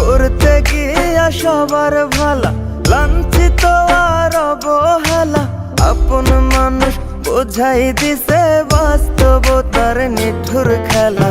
করতে গিয়া সবার ভালা লাঞ্ছিত আর অবহেলা। আপন মানুষ বোঝাই দিছে বাস্তবতার নিঠুর খেলা।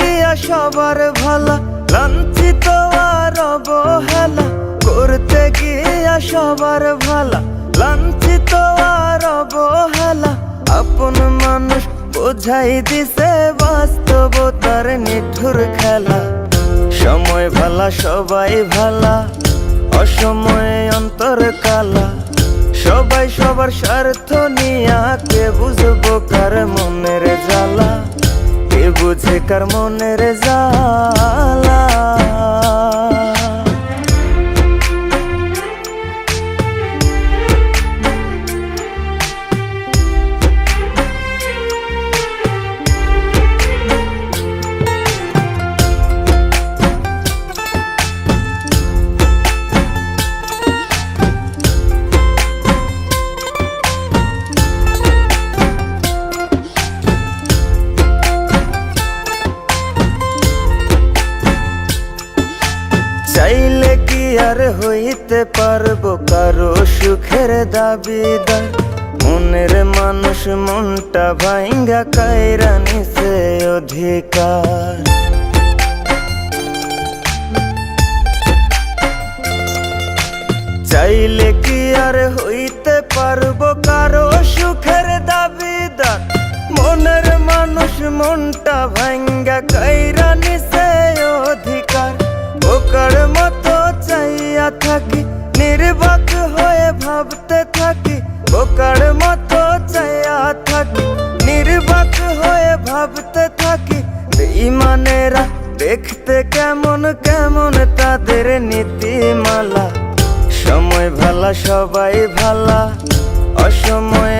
সবার ভালা, লাঞ্ছিত আর অবহেলা। করতে গিয়া সবার ভালা, লাঞ্ছিত আর অবহেলা। আপন মানুষ বোঝাই দিছে বাস্তবতার নিঠুর খেলা। সময় ভালা, সবাই ভালা, অসময়ে অন্তর কালা। সবাই সবার স্বার্থ নিয়া কে বুঝব কার মনের জ্বালা। বুঝে কার মনের জ্বালা। আর হইতে পারব কারও সুখের দাবিদার। মনের মানুষ মনটা ভাঙ্গা কায়রা নিছে অধিকার। চাইলে কি আর হইতে পারব কারও সুখের দাবিদার? মনের মানুষ মনটা ভাঙ্গা কাইরা নিছে অধিকার। ইমানেরা দেখতে কেমন কেমন তাদের নীতিমালা। সময় ভালা সবাই ভালা অসময়